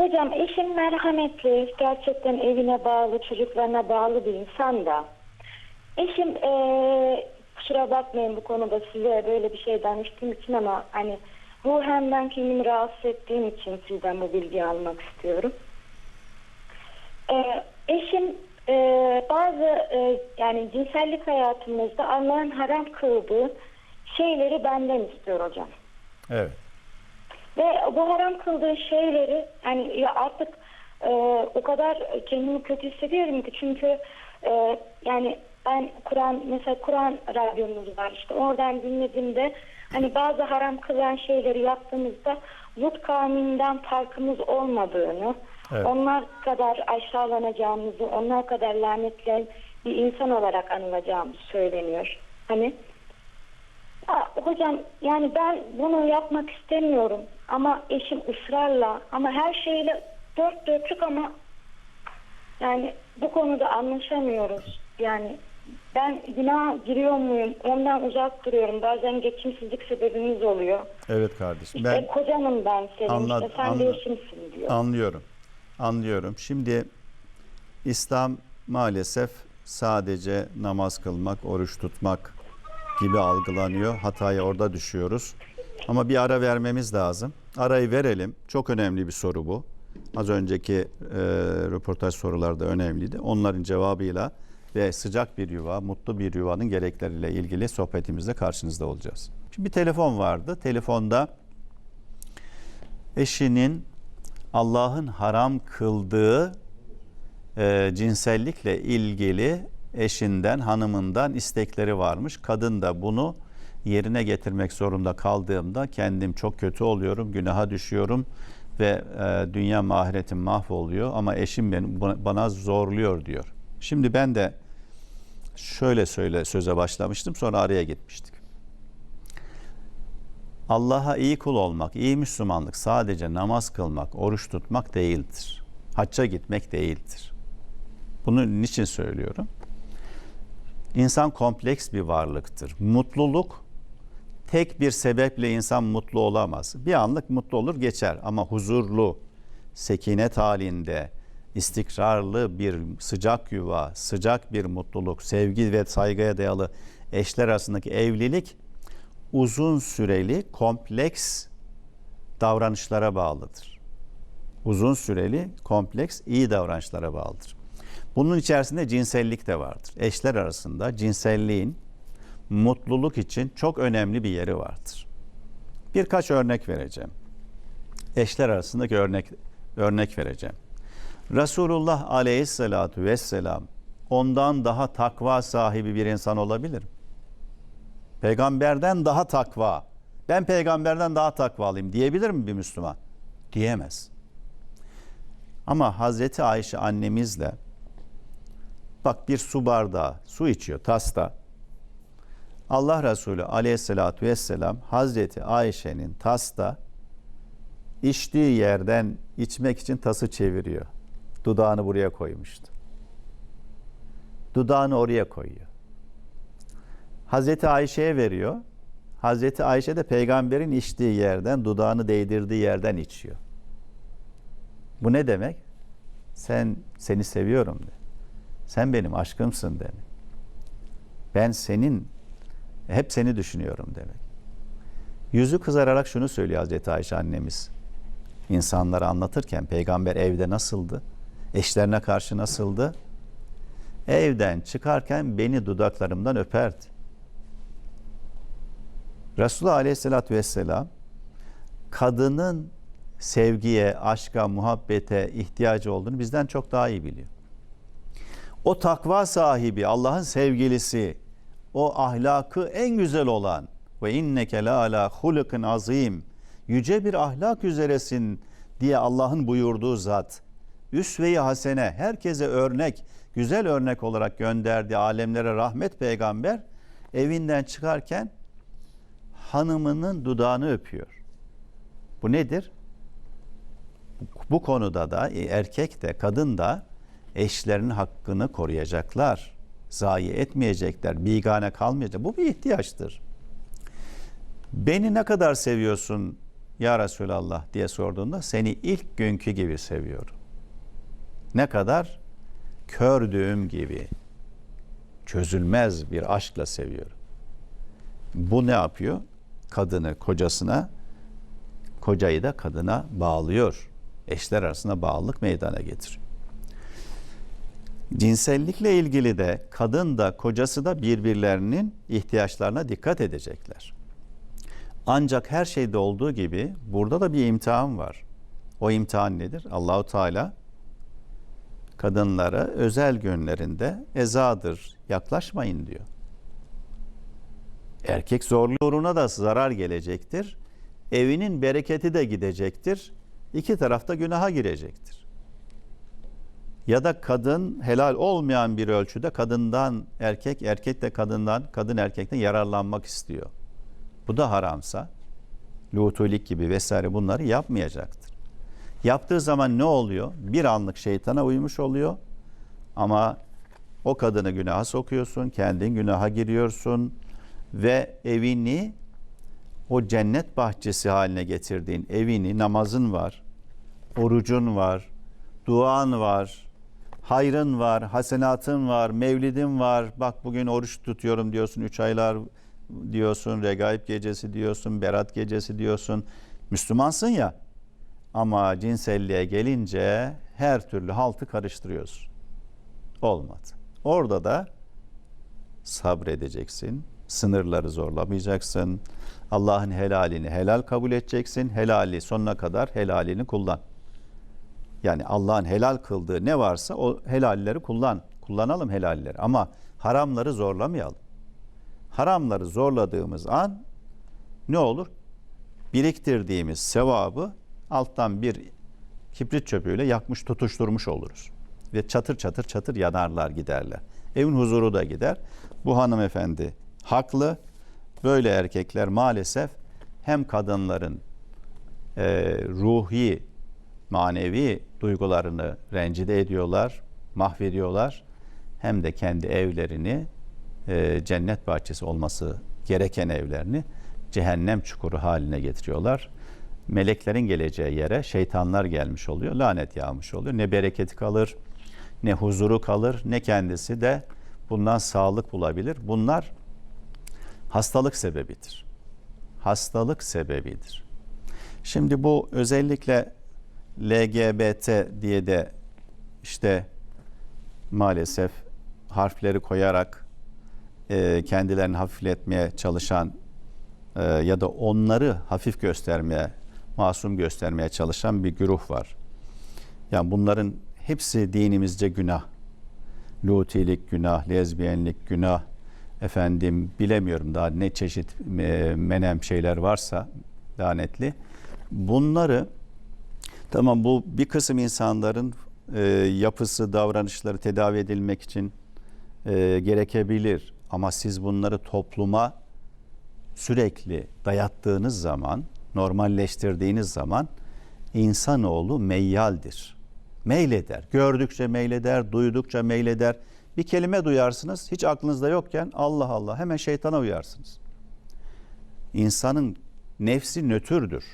hocam eşim merhametli, gerçekten evine bağlı, çocuklarına bağlı bir insan da. Eşim eee kusura bakmayın bu konuda size böyle bir şey danıştığım için ama hani ruhen ben kendimi rahatsız ettiğim için sizden bu bilgiyi almak istiyorum. Ee, eşim e, bazı e, yani cinsellik hayatımızda Allah'ın haram kıldığı şeyleri benden istiyor hocam. Evet. Ve bu haram kıldığı şeyleri yani ya artık e, o kadar kendimi kötü hissediyorum ki çünkü e, yani ben Kur'an mesela Kur'an radyomuz var işte oradan dinlediğimde hani bazı haram kılan şeyleri yaptığımızda Lut kavminden farkımız olmadığını Evet. onlar kadar aşağılanacağımızı onlar kadar lanetlen bir insan olarak anılacağımız söyleniyor. Hani ya, hocam yani ben bunu yapmak istemiyorum ama eşim ısrarla ama her şeyle dört dörtlük ama yani bu konuda anlaşamıyoruz. Yani ben günah giriyor muyum? Ondan uzak duruyorum. Bazen geçimsizlik sebebimiz oluyor. Evet kardeşim. İşte Ben kocanım ben senin. Anladım, işte sen de anladım. eşimsin diyor. anlıyorum. Anlıyorum. Şimdi İslam maalesef sadece namaz kılmak, oruç tutmak gibi algılanıyor. Hataya orada düşüyoruz. Ama bir ara vermemiz lazım. Arayı verelim. Çok önemli bir soru bu. Az önceki e, röportaj soruları da önemliydi. Onların cevabıyla ve sıcak bir yuva, mutlu bir yuvanın gerekleriyle ilgili sohbetimizde karşınızda olacağız. Şimdi bir telefon vardı. Telefonda eşinin Allah'ın haram kıldığı e, cinsellikle ilgili eşinden, hanımından istekleri varmış. Kadın da bunu yerine getirmek zorunda kaldığımda kendim çok kötü oluyorum, günaha düşüyorum ve e, dünya mahiretim mahvoluyor ama eşim beni, bana zorluyor diyor. Şimdi ben de şöyle söyle söze başlamıştım sonra araya gitmiştik. Allah'a iyi kul olmak, iyi Müslümanlık sadece namaz kılmak, oruç tutmak değildir. Hacca gitmek değildir. Bunu niçin söylüyorum? İnsan kompleks bir varlıktır. Mutluluk tek bir sebeple insan mutlu olamaz. Bir anlık mutlu olur geçer ama huzurlu, sekinet halinde, istikrarlı bir sıcak yuva, sıcak bir mutluluk, sevgi ve saygıya dayalı eşler arasındaki evlilik uzun süreli kompleks davranışlara bağlıdır. Uzun süreli kompleks iyi davranışlara bağlıdır. Bunun içerisinde cinsellik de vardır. Eşler arasında cinselliğin mutluluk için çok önemli bir yeri vardır. Birkaç örnek vereceğim. Eşler arasındaki örnek örnek vereceğim. Resulullah Aleyhisselatu vesselam ondan daha takva sahibi bir insan olabilir mi? Peygamberden daha takva. Ben peygamberden daha takvalıyım diyebilir mi bir Müslüman? Diyemez. Ama Hazreti Ayşe annemizle bak bir su bardağı su içiyor tasta. Allah Resulü aleyhissalatü vesselam Hazreti Ayşe'nin tasta içtiği yerden içmek için tası çeviriyor. Dudağını buraya koymuştu. Dudağını oraya koyuyor. Hazreti Ayşe'ye veriyor. Hazreti Ayşe de peygamberin içtiği yerden, dudağını değdirdiği yerden içiyor. Bu ne demek? Sen seni seviyorum de. Sen benim aşkımsın demek. Ben senin hep seni düşünüyorum demek. Yüzü kızararak şunu söylüyor Hazreti Ayşe annemiz. İnsanlara anlatırken peygamber evde nasıldı? Eşlerine karşı nasıldı? Evden çıkarken beni dudaklarımdan öperdi. Resulullah Aleyhisselatü Vesselam kadının sevgiye, aşka, muhabbete ihtiyacı olduğunu bizden çok daha iyi biliyor. O takva sahibi, Allah'ın sevgilisi, o ahlakı en güzel olan ve inneke la ala hulukin azim yüce bir ahlak üzeresin diye Allah'ın buyurduğu zat üsve-i hasene herkese örnek güzel örnek olarak gönderdiği alemlere rahmet peygamber evinden çıkarken hanımının dudağını öpüyor. Bu nedir? Bu konuda da erkek de kadın da eşlerinin hakkını koruyacaklar. Zayi etmeyecekler, bigane kalmayacak. Bu bir ihtiyaçtır. Beni ne kadar seviyorsun ya Resulallah diye sorduğunda seni ilk günkü gibi seviyorum. Ne kadar? Kördüğüm gibi. Çözülmez bir aşkla seviyorum. Bu ne yapıyor? Kadını kocasına, kocayı da kadına bağlıyor. Eşler arasında bağlılık meydana getiriyor. Cinsellikle ilgili de kadın da kocası da birbirlerinin ihtiyaçlarına dikkat edecekler. Ancak her şeyde olduğu gibi burada da bir imtihan var. O imtihan nedir? Allahu Teala kadınlara özel günlerinde ezadır, yaklaşmayın diyor. Erkek zorluğuna da zarar gelecektir. Evinin bereketi de gidecektir. İki tarafta günaha girecektir. Ya da kadın helal olmayan bir ölçüde kadından erkek, erkek de kadından, kadın erkekten yararlanmak istiyor. Bu da haramsa lutulik gibi vesaire bunları yapmayacaktır. Yaptığı zaman ne oluyor? Bir anlık şeytana uymuş oluyor ama o kadını günaha sokuyorsun, kendin günaha giriyorsun ve evini o cennet bahçesi haline getirdiğin evini namazın var, orucun var, duan var, hayrın var, hasenatın var, mevlidin var. Bak bugün oruç tutuyorum diyorsun, üç aylar diyorsun, regaib gecesi diyorsun, berat gecesi diyorsun. Müslümansın ya ama cinselliğe gelince her türlü haltı karıştırıyorsun. Olmadı. Orada da sabredeceksin, sınırları zorlamayacaksın. Allah'ın helalini helal kabul edeceksin. Helali sonuna kadar helalini kullan. Yani Allah'ın helal kıldığı ne varsa o helalleri kullan. Kullanalım helalleri ama haramları zorlamayalım. Haramları zorladığımız an ne olur? Biriktirdiğimiz sevabı alttan bir kibrit çöpüyle yakmış tutuşturmuş oluruz. Ve çatır çatır çatır yanarlar giderler. Evin huzuru da gider. Bu hanımefendi haklı. Böyle erkekler maalesef hem kadınların e, ruhi, manevi duygularını rencide ediyorlar, mahvediyorlar. Hem de kendi evlerini e, cennet bahçesi olması gereken evlerini cehennem çukuru haline getiriyorlar. Meleklerin geleceği yere şeytanlar gelmiş oluyor, lanet yağmış oluyor. Ne bereketi kalır, ne huzuru kalır, ne kendisi de bundan sağlık bulabilir. Bunlar hastalık sebebidir. Hastalık sebebidir. Şimdi bu özellikle LGBT diye de işte maalesef harfleri koyarak e, kendilerini hafifletmeye çalışan e, ya da onları hafif göstermeye, masum göstermeye çalışan bir güruh var. Yani bunların hepsi dinimizce günah. Lutilik günah, lezbiyenlik günah, efendim bilemiyorum daha ne çeşit e, menem şeyler varsa lanetli. Bunları tamam bu bir kısım insanların e, yapısı, davranışları tedavi edilmek için e, gerekebilir. Ama siz bunları topluma sürekli dayattığınız zaman, normalleştirdiğiniz zaman insanoğlu meyyaldir. Meyleder. Gördükçe meyleder, duydukça meyleder. Bir kelime duyarsınız, hiç aklınızda yokken Allah Allah hemen şeytana uyarsınız. İnsanın nefsi nötürdür.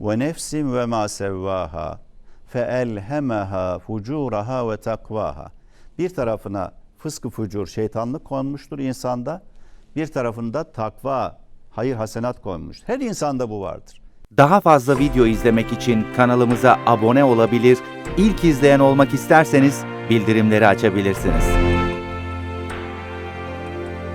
Ve nefsin ve ma sevvaha fe elhemaha fucuraha ve takvaha. Bir tarafına fıskı fucur, şeytanlık konmuştur insanda. Bir tarafında takva, hayır hasenat konmuş. Her insanda bu vardır. Daha fazla video izlemek için kanalımıza abone olabilir, ilk izleyen olmak isterseniz bildirimleri açabilirsiniz.